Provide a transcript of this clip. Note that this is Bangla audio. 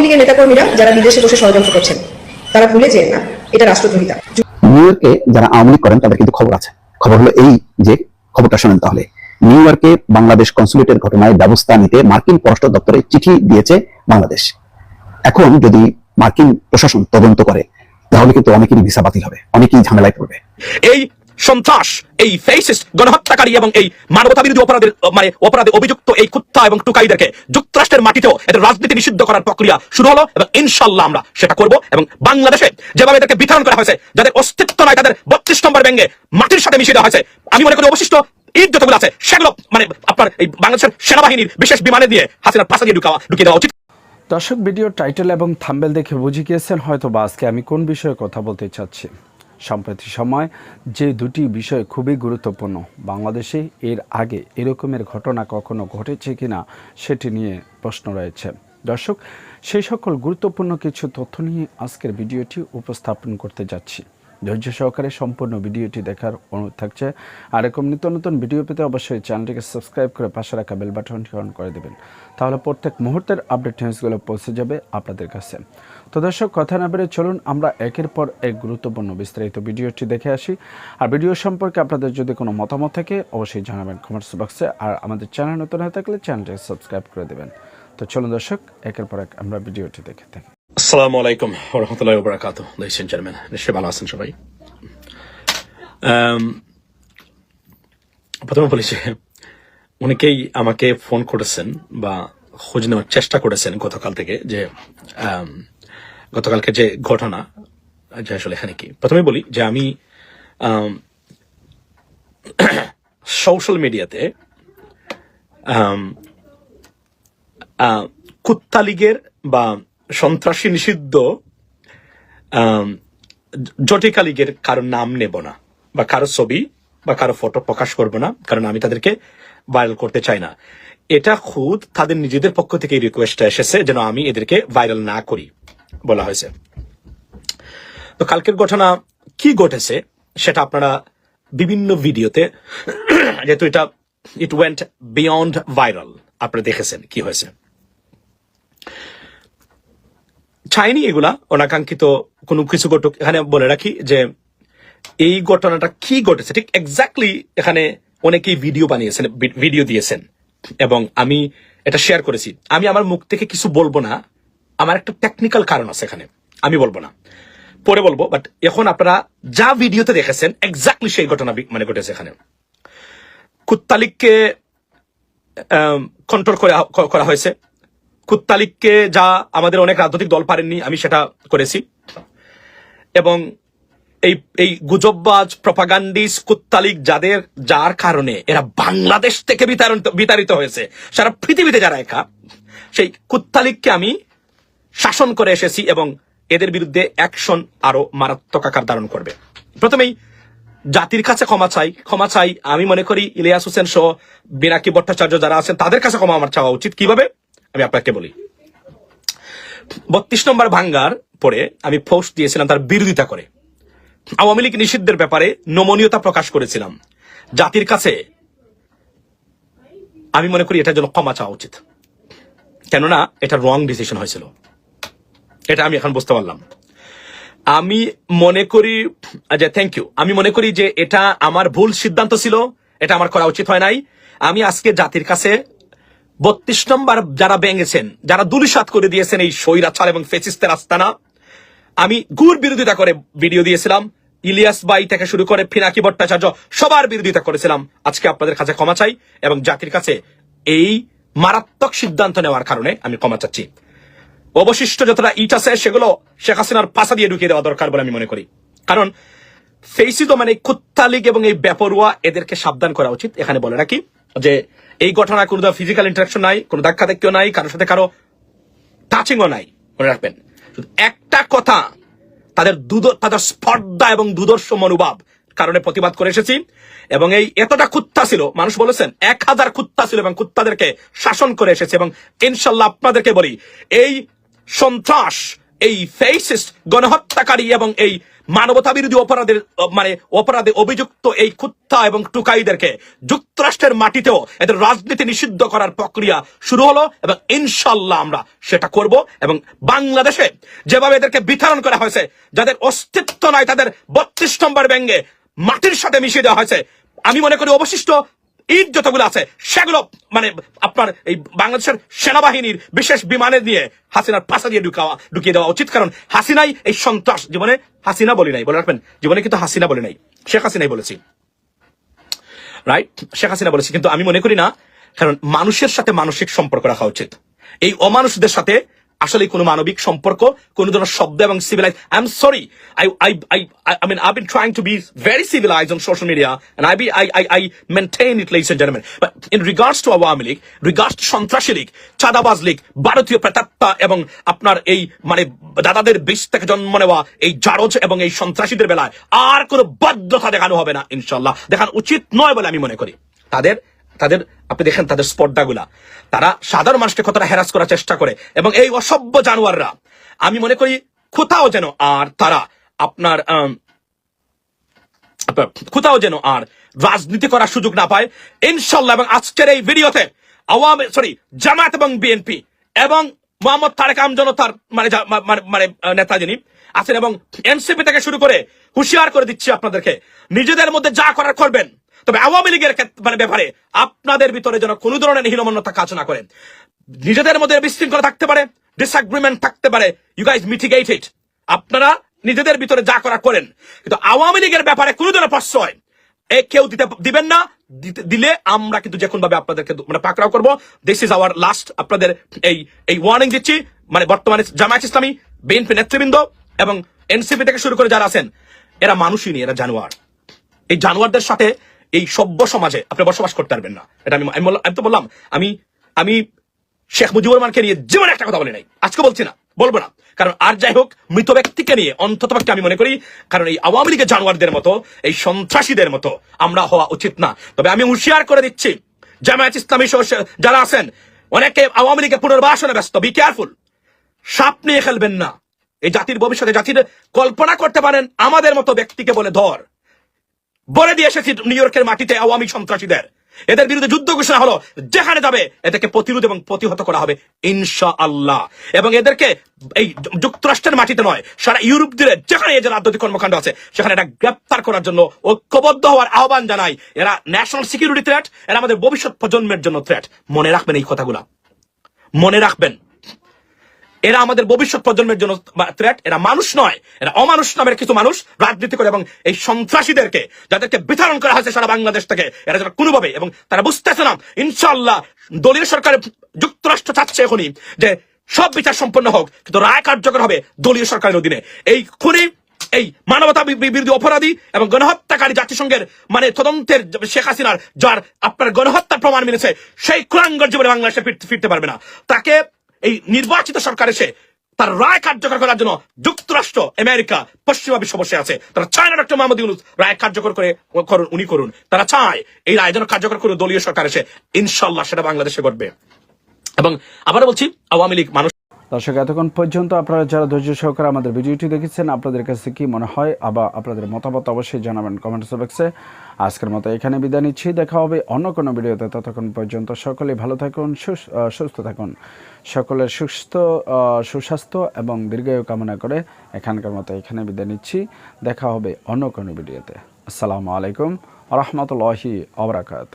আওয়ামী লীগের নেতাকর্মীরা যারা বিদেশে বসে ষড়যন্ত্র করছেন তারা ভুলে যেন না এটা রাষ্ট্রদ্রোহিতা। নিউ ইয়র্কে যারা আওয়ামী লীগ করেন তাদের কিন্তু খবর আছে। খবর হলো এই যে খবরটা শোনেন তাহলে। নিউ ইয়র্কে বাংলাদেশ কনসুলেটের ঘটনায় ব্যবস্থা নিতে মার্কিন পররাষ্ট্র দপ্তরে চিঠি দিয়েছে বাংলাদেশ। এখন যদি মার্কিন প্রশাসন তদন্ত করে তাহলে কিন্তু অনেকেরই ভিসা বাতিল হবে অনেকেই ঝামেলায় পড়বে। এই সন্ত্রাস, এই ফেসিস্ট গণহত্যাকারী এবং এই মানবতা বিরোধী অপরাধের মানে অপরাধে অভিযুক্ত এই কুত্তা এবং টুকাইদেরকে যুক্তরাষ্ট্রের মাটিতেও এদের রাজনীতি নিষিদ্ধ করার প্রক্রিয়া শুরু হলো এবং ইনশাল্লাহ আমরা সেটা করব এবং বাংলাদেশে যেভাবে এদেরকে বিতরণ করা হয়েছে, যাদের অস্তিত্ব নাই, তাদের বত্রিশ নম্বর ব্যাঙ্গে মাটির সাথে মিশিয়ে দেওয়া হয়েছে। আমি মনে করি অবশিষ্ট ঈদ যতগুলো আছে, সেগুলো মানে আপনার এই বাংলাদেশের সেনাবাহিনীর বিশেষ বিমানে দিয়ে হাসিনার পাশা দিয়ে ঢুকাওয়া, ঢুকিয়ে দেওয়া উচিত। দর্শক ভিডিও টাইটেল এবং থাম্বেল দেখে বুঝে গিয়েছেন হয়তো বা আজকে আমি কোন বিষয়ে কথা বলতে চাচ্ছি। সম্প্রতি সময় যে দুটি বিষয় খুবই গুরুত্বপূর্ণ, বাংলাদেশে এর আগে এরকমের ঘটনা কখনো ঘটেছে কিনা সেটি নিয়ে প্রশ্ন রয়েছে। দর্শক, সেই সকল গুরুত্বপূর্ণ কিছু তথ্য নিয়ে আজকের ভিডিওটি উপস্থাপন করতে যাচ্ছি। ধৈর্য সহকারে সম্পূর্ণ ভিডিওটি দেখার অনুরোধ থাকছে। আর এরকম নিত্য নতুন ভিডিও পেতে অবশ্যই চ্যানেলটিকে সাবস্ক্রাইব করে পাশে রাখা বেল বাটনটি অন করে দেবেন। তাহলে প্রত্যেক মুহূর্তের আপডেট নিউজগুলো পৌঁছে যাবে আপনাদের কাছে। তো দর্শক, কথা না বেড়ে চলুন, আমরা একের পর এক গুরুত্বপূর্ণ বিস্তারিত ভিডিওটি দেখে আসি। আর ভিডিও সম্পর্কে আপনাদের যদি কোনো মতামত থাকে, অবশ্যই জানাবেন কমেন্টস বক্সে আর আমাদের চ্যানেল নতুন হয়ে থাকলে চ্যানেলটিকে সাবস্ক্রাইব করে দেবেন। তো চলুন দর্শক, একের পর এক আমরা ভিডিওটি দেখে থাকি। আসসালামু আলাইকুম রহমতুল্লাহ বরাকাত জেন্টলম্যান নিশ্চয়ই ভালো আছেন সবাই প্রথমে বলি যে অনেকেই আমাকে ফোন করেছেন বা খোঁজ নেওয়ার চেষ্টা করেছেন গতকাল থেকে যে আম, গতকালকে যে ঘটনা যে আসলে এখানে কি। প্রথমে বলি যে আমি সোশ্যাল মিডিয়াতে কুত্তা লীগের বা সন্ত্রাসী নিষিদ্ধ জটিকা লীগের কারও নাম নেব না, বা কারও ছবি, বা কারও ফটো প্রকাশ করব না, কারণ আমি তাদেরকে ভাইরাল করতে চাই না। এটা খুদ তাদের নিজেদের পক্ষ থেকে রিকোয়েস্টটা এসেছে, যেন আমি এদেরকে ভাইরাল না করি, বলা হয়েছে। তো কালকের ঘটনা কি ঘটেছে, সেটা আপনারা বিভিন্ন ভিডিওতে, যেহেতু এটা ইট ওয়েন্ট বিয়ন্ড ভাইরাল আপনারা দেখেছেন কি হয়েছে। চাইনি এগুলা, অনাকাঙ্ক্ষিত কোনো কিছু ঘটুক। এখানে বলে রাখি যে এই ঘটনাটা কি ঘটেছে, ঠিক এক্স্যাক্টলি এখানে অনেকেই ভিডিও বানিয়েছেন ভিডিও দিয়েছেন। এবং আমি এটা শেয়ার করেছি। আমি আমার মুখ থেকে কিছু বলব না, আমার একটা টেকনিক্যাল কারণ আছে এখানে, আমি বলব না। পরে বলব বাট এখন আপনারা যা ভিডিওতে দেখেছেন এক্স্যাক্টলি সেই ঘটনা মানে ঘটেছে এখানে। কুত্তালিককে কন্ট্রোল করা হয়েছে। কুত্তালিককে যা আমাদের অনেক রাজনৈতিক দল পারেননি, আমি সেটা করেছি। এবং এই এই গুজববাজ, প্রপাগান্ডিস, কুত্তালিক যাদের, যার কারণে এরা বাংলাদেশ থেকে বিতাড়িত বিতাড়িত হয়েছে, সারা পৃথিবীতে যারা একা, সেই কুত্তালিককে আমি শাসন করে এসেছি এবং এদের বিরুদ্ধে অ্যাকশন আরও মারাত্মক আকার ধারণ করবে। প্রথমেই জাতির কাছে ক্ষমা চাই ক্ষমা চাই। আমি মনে করি ইলিয়াস হোসেন সহ বিনাকি ভট্টাচার্য যারা আছেন, তাদের কাছে ক্ষমা আমার চাওয়া উচিত। কীভাবে? আমি আপনাকে বলি। বত্রিশ নম্বর ভাঙ্গার পরে আমি পোস্ট দিয়েছিলাম তার বিরোধিতা করে। আওয়ামী লীগ নিষিদ্ধের ব্যাপারে নমনীয়তা প্রকাশ করেছিলাম। জাতির কাছে আমি মনে করি এটার জন্য ক্ষমা চাওয়া উচিত। কেননা এটা রং ডিসিশন হয়েছিল। এটা আমি এখন বুঝতে পারলাম। আমি মনে করি যে থ্যাংক ইউ আমি মনে করি যে এটা আমার ভুল সিদ্ধান্ত ছিল, এটা আমার করা উচিত হয় নাই। আমি আজকে জাতির কাছে বত্রিশ নম্বর যারা ভেঙেছেন, যারা দুলিশাত করে দিয়েছেন এই স্বৈরাচার এবং ফেসিস্টের আস্তানা, আমি গুর বিরোধিতা করে ভিডিও দিয়েছিলাম, ইলিয়াস বাই থেকে শুরু করে ফিনাকি ভট্টাচার্য সবার বিরোধিতা করেছিলাম। আজকে আপনাদের কাছে ক্ষমা চাই এবং জাতির কাছে এই মারাত্মক সিদ্ধান্ত নেওয়ার কারণে আমি ক্ষমা চাচ্ছি। অবশিষ্ট যতটা ইট আছে, সেগুলো শেখ হাসিনার পাশা দিয়ে ঢুকিয়ে দেওয়া দরকার বলে আমি মনে করি। কারণ ফেইসি তো মানে কুত্তা লীগ এবং এই বেপরুয়া, এদেরকে সাবধান করা উচিত। এখানে বলে রাখি যে এই ঘটনা কোনো ফিজিক্যাল ইন্টারাকশন নাই, কোনো ধাক্কা ধাক্কিও নাই, কারোর সাথে কারও টাচিংও নাই, মনে রাখবেন। একটা কথা, তাদের দুধ, তাদের স্পর্ধা এবং দুদর্শ মনোভাব কারণে প্রতিবাদ করে এসেছি। এবং এই এতটা কুত্তা ছিল, মানুষ বলেছেন, এক হাজার কুত্তা ছিল এবং কুত্তাদেরকে শাসন করে এসেছে। এবং ইনশাল্লাহ আপনাদেরকে বলি, এই সন্ত্রাস, এই ফেসিস্ট, গণহত্যাকারী এবং এই মানবতা বিরোধী অপরাধের মানে অপরাধে অভিযুক্ত এই কুত্তা এবং টুকাইদেরকে যুক্তরাষ্ট্রের মাটিতেও এদের রাজনীতি নিষিদ্ধ করার প্রক্রিয়া শুরু হলো এবং ইনশাল্লাহ আমরা সেটা করব এবং বাংলাদেশে যেভাবে এদেরকে বিতরণ করা হয়েছে, যাদের অস্তিত্ব নাই, তাদের বত্রিশ নম্বর ব্যাঙ্গে মাটির সাথে মিশিয়ে দেওয়া হয়েছে, আমি মনে করি অবশিষ্ট ইট যতগুলো আছে, সেগুলো মানে আপনার এই বাংলাদেশের সেনাবাহিনীর বিশেষ বিমানে দিয়ে হাসিনার পাশা দিয়ে ঢুকাওয়া, ঢুকিয়ে দেওয়া উচিত। কারণ হাসিনাই এই সন্ত্রাস জীবনে হাসিনা বলি নাই, বলে রাখবেন। জীবনে কিন্তু হাসিনা বলে নাই, শেখ হাসিনাই বলেছি। রাইট শেখ হাসিনা বলেছি, কিন্তু আমি মনে করি না, কারণ মানুষের সাথে মানসিক সম্পর্ক রাখা উচিত। এই অমানুষদের সাথে আসলে কোনো মানবিক সম্পর্ক, কোন ধরনের শব্দ এবং civilize I am sorry I I I I mean I been trying to be very civilize on social media I be, I I I maintain it, ladies and gentlemen. But in regards Awami League regards to সন্ত্রাসী লীগ চাঁদাবাজ লীগ ভারতীয় প্রেতাত্মা এবং আপনার এই মানে দাদাদের বিষ থেকে জন্ম নেওয়া এই জারজ এবং এই সন্ত্রাসীদের বেলায় আর কোনো বাধ্যতা দেখানো হবে না ইনশাল্লাহ দেখানো উচিত নয় বলে আমি মনে করি। তাদের তাদের, আপনি দেখেন তাদের স্পর্ধাগুলা। তারা সাধারণ মানুষকে কতটা হ্যারাস করার চেষ্টা করে এবং এই অসভ্য জানোয়াররা। আমি মনে করি কোথাও যেন আর তারা আপনার কোথাও যেন আর রাজনীতি করার সুযোগ না পায়। ইনশাল্লাহ এবং আজকের এই ভিডিওতে আওয়ামী সরি জামাত এবং বিএনপি এবং মোহাম্মদ তারেক আমজনতার মানে মানে নেতা যিনি আছেন এবং এনসিপি থেকে শুরু করে হুশিয়ার করে দিচ্ছি আপনাদেরকে। নিজেদের মধ্যে যা করার করবেন। তবে আওয়ামী লীগের মানে ব্যাপারে আপনাদের ভিতরে যেন কোনো ধরনের হীনমন্যতা কাজ না করেন নিজেদের মধ্যে বিশৃঙ্খলা থাকতে পারে ডিসএগ্রিমেন্ট থাকতে পারে। ইউ গাইজ মিটিগেট ইট আপনারা নিজেদের ভিতরে যা করা করেন। কিন্তু আওয়ামী লীগের ব্যাপারে কোনো ধরনের প্রশ্রয় এ কেউ দিতে দিবেন না। দিলে আমরা কিন্তু যে ভাবে আপনাদেরকে মানে পাকড়াও করব। দিস ইজ আওয়ার লাস্ট আপনাদের এই এই ওয়ার্নিং দিচ্ছি। মানে বর্তমানে জামায়াত ইসলামী বিএনপি নেতৃবৃন্দ এবং এনসিপি থেকে শুরু করে যারা আছেন, এরা মানুষই নেই, এরা জানোয়ার। এই জানোয়ারদের সাথে এই সভ্য সমাজে আপনি বসবাস করতে পারবেন না। এটা আমি আমি তো বললাম, আমি আমি শেখ মুজিবুর রহমানকে নিয়ে জীবনে একটা কথা বলি নাই। আজকে বলছি না, বলব না। কারণ আর যাই হোক, মৃত ব্যক্তিকে নিয়ে অন্তত আমি মনে করি, কারণ এই আওয়ামী লীগের জানোয়ারদের মতো, এই সন্ত্রাসীদের মতো আমরা হওয়া উচিত না। তবে আমি হুঁশিয়ার করে দিচ্ছি, জামায়াত ইসলামী যারা আছেন, অনেকে আওয়ামী লীগের পুনর্বাসনে ব্যস্ত বি কেয়ারফুল সাপ নিয়ে খেলবেন না। এই জাতির ভবিষ্যতে জাতির কল্পনা করতে পারেন, আমাদের মতো ব্যক্তিকে বলে ধর। বলে দিয়ে এসেছি নিউ ইয়র্কের মাটিতে আওয়ামী সন্ত্রাসীদের। এদের বিরুদ্ধে যুদ্ধ ঘোষণা হলো, যেখানে যাবে এদেরকে প্রতিরোধ এবং প্রতিহত করা হবে ইনশা আল্লাহ এবং এদেরকে এই যুক্তরাষ্ট্রের মাটিতে নয়, সারা ইউরোপ জুড়ে যেখানে এদের রাজনৈতিক কর্মকাণ্ড আছে, সেখানে এটা গ্রেপ্তার করার জন্য ঐক্যবদ্ধ হওয়ার আহ্বান জানাই এরা ন্যাশনাল সিকিউরিটি থ্রেট এরা আমাদের ভবিষ্যৎ প্রজন্মের জন্য থ্রেট মনে রাখবেন এই কথাগুলা। মনে রাখবেন। এরা আমাদের ভবিষ্যৎ প্রজন্মের জন্য থ্রেট এরা মানুষ নয়, এরা অমানুষ নামের কিছু মানুষ রাজনীতি করে এবং এই সন্ত্রাসীদেরকে, যাদেরকে বিতরণ করা হয়েছে সারা বাংলাদেশ থেকে, এরা যেন কোনোভাবে এবং তারা বুঝতেছে না ইনশাল্লাহ দলীয় সরকারের যুক্তরাষ্ট্র চাচ্ছে এখনই যে সব বিচার সম্পন্ন হোক, কিন্তু রায় কার্যকর হবে দলীয় সরকারের অধীনে। এই খুনি, এই মানবতা বিরোধী অপরাধী এবং গণহত্যাকারী জাতিসংঘের মানে তদন্তের শেখ হাসিনার, যার আপনার গণহত্যার প্রমাণ মিলেছে, সেই কুরাঙ্গর জীবনে বাংলাদেশে ফিরতে পারবে না। তাকে এই নির্বাচিত সরকার এসে তার রায় কার্যকর করার জন্য যুক্তরাষ্ট্র, আমেরিকা, পশ্চিমা বিশ্ব বসে আছে। তারা চায় না ডক্টর মোহাম্মদ ইউনুস রায় কার্যকর করে করুন, উনি করুন। তারা চায় এই রায় যেন কার্যকর করুন দলীয় সরকার এসে। ইনশাল্লাহ সেটা বাংলাদেশে ঘটবে। এবং আবার বলছি, আওয়ামী লীগ মানুষ দর্শক, এতক্ষণ পর্যন্ত আপনারা যারা ধৈর্য সহকারে আমাদের ভিডিওটি দেখেছেন, আপনাদের কাছে কি মনে হয়? আবার আপনাদের মতামত অবশ্যই জানাবেন কমেন্টস বক্সে। আজকের মতো এখানে বিদায় নিচ্ছি। দেখা হবে অন্য কোনো ভিডিওতে। ততক্ষণ পর্যন্ত সকলে ভালো থাকুন, সুস- সুস্থ থাকুন। সকলের সুস্থ সুস্বাস্থ্য এবং দীর্ঘায়ু কামনা করে এখানকার মতো এখানে বিদায় নিচ্ছি। দেখা হবে অন্য কোনো ভিডিওতে। আসসালামু আলাইকুম রহমতুল্লাহি আবরাকাত